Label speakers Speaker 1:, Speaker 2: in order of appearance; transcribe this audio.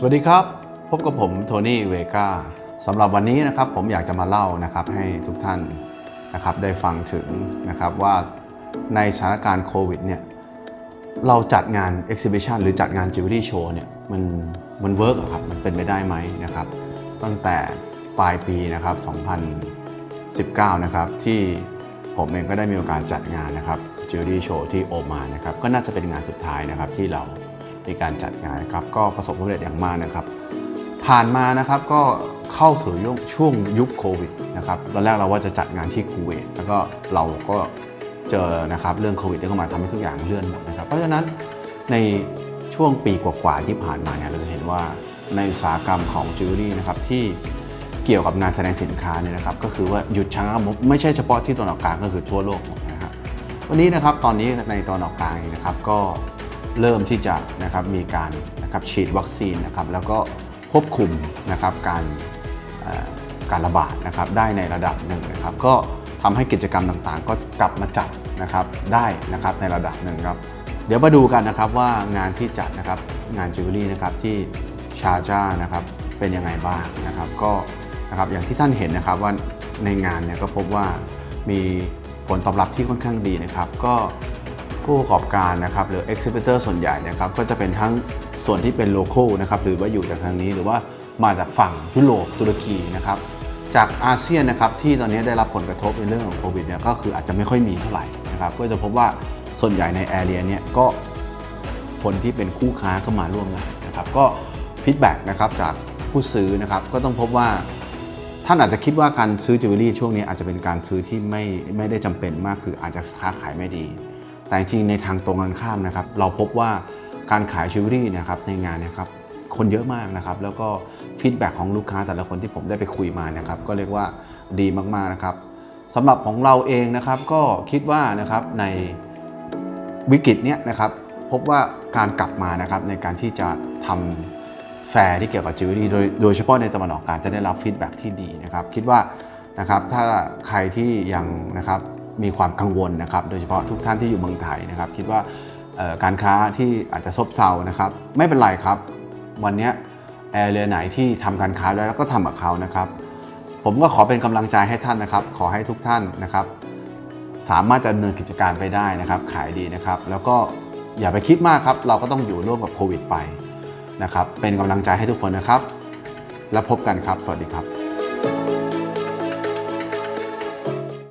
Speaker 1: สวัสดีครับ พบกับผมโทนี่เวกาสำหรับวันนี้นะครับผมอยากจะมาเล่านะครับให้ทุกท่านนะครับได้ฟังถึงนะครับว่าในสถานการณ์โควิดเนี่ยเราจัดงาน Exhibition หรือจัดงาน Jewelry Show เนี่ยมันมันเวิร์กอะครับมันเป็นไปได้ไหมนะครับ ตั้งแต่ปลายปีนะครับ 2019 นะครับที่ผมเองก็ได้มีโอกาสจัดงานนะครับ Jewelry Show ที่โอมานนะครับก็น่าจะเป็นงานสุดท้ายนะครับที่เรา มีการจัดงานนะครับก็ประสบความสำเร็จอย่างมากนะครับ ผ่านมานะครับก็เข้าสู่ยุคช่วงยุคโควิดนะครับตอนแรกเราว่าจะจัดงานที่คูเวตแล้วก็เราก็เจอนะครับเรื่องโควิดเข้ามาทำให้ทุกอย่างเลื่อนหมดนะครับเพราะฉะนั้นในช่วงปีกว่าๆที่ผ่านมาเนี่ยเราจะเห็นว่าในอุตสาหกรรมของจิวเวลรี่นะครับที่เกี่ยวกับงานแสดงสินค้าเนี่ยนะครับก็คือว่าหยุดชะงักไม่ใช่เฉพาะที่ตะวันออกกลางก็คือทั่วโลกหมดนะครับวันนี้นะครับตอนนี้ในตอนออกกลางนะครับก็ เริ่มที่จะนะครับมีการนะครับฉีดวัคซีนนะครับแล้วก็ควบคุมนะครับการการระบาดนะครับได้ในระดับหนึ่งนะครับ ก็ทำให้กิจกรรมต่างๆ ก็กลับมาจัดนะครับได้นะครับในระดับหนึ่งครับ เดี๋ยวมาดูกันนะครับว่างานที่จัดนะครับงานจิวเวลรี่นะครับที่ชาจ้านะครับเป็นยังไงบ้างนะครับก็นะครับอย่างที่ท่านเห็นนะครับว่าในงานเนี่ยก็พบว่ามีผลตอบรับที่ค่อนข้างดีนะครับ ก็ ผู้ประกอบการนะครับหรือ exhibitor ส่วนใหญ่นะครับก็จะเป็นทั้งส่วนที่เป็นโล c a l นะครับหรือว่าอยู่จากทางนี้หรือว่ามาจากฝั่งยุโรปตุรกีนะครับจากอาเซียนนะครับที่ตอนนี้ได้รับผลกระทบในเรื่องของโควิดเนี่ยก็คืออาจจะไม่ค่อยมีเท่าไหร่นะครับก็จะพบว่าส่วนใหญ่ในแอเรียเนี่ยก็คนที่เป็นคู่ค้าก็มาร่วมงานนะครับก็ฟีดแบ็กนะครับจากผู้ซื้อนะครับก็ต้องพบว่าท่านอาจจะคิดว่าการซื้อจิวเวลรี่ช่วงนี้อาจจะเป็นการซื้อที่ไม่ไม่ได้จำเป็นมากคืออาจจะค้าขายไม่ดี แต่จริงในทางตรงกันข้ามนะครับ เราพบว่าการขายจิวเวลรี่นะครับในงานนะครับคนเยอะมากนะครับ แล้วก็ฟีดแบ็กของลูกค้าแต่ละคนที่ผมได้ไปคุยมานะครับ ก็เรียกว่าดีมากๆนะครับสำหรับของเราเองนะครับก็คิดว่านะครับในวิกฤตเนี้ยนะครับพบว่าการกลับมานะครับในการที่จะทำแฟร์ที่เกี่ยวกับจิวเวลรี่โดยโดยเฉพาะในตะวันออกกลางจะได้รับฟีดแบ็กที่ดีนะครับ คิดว่านะครับถ้าใครที่ยังนะครับ มีความกังวลนะครับ โดยเฉพาะทุกท่านที่อยู่เมืองไทยนะครับ คิดว่าการค้าที่อาจจะซบเซานะครับ ไม่เป็นไรครับ วันนี้แอร์เรียไหนที่ทำการค้าได้แล้วก็ทำกับเขานะครับ ผมก็ขอเป็นกำลังใจให้ท่านนะครับ ขอให้ทุกท่านนะครับ สามารถจะดำเนินกิจการไปได้นะครับ ขายดีนะครับ แล้วก็อย่าไปคิดมากครับ เราก็ต้องอยู่ร่วมกับโควิดไปนะครับ เป็นกำลังใจให้ทุกคนนะครับ แล้วพบกันครับ สวัสดีครับ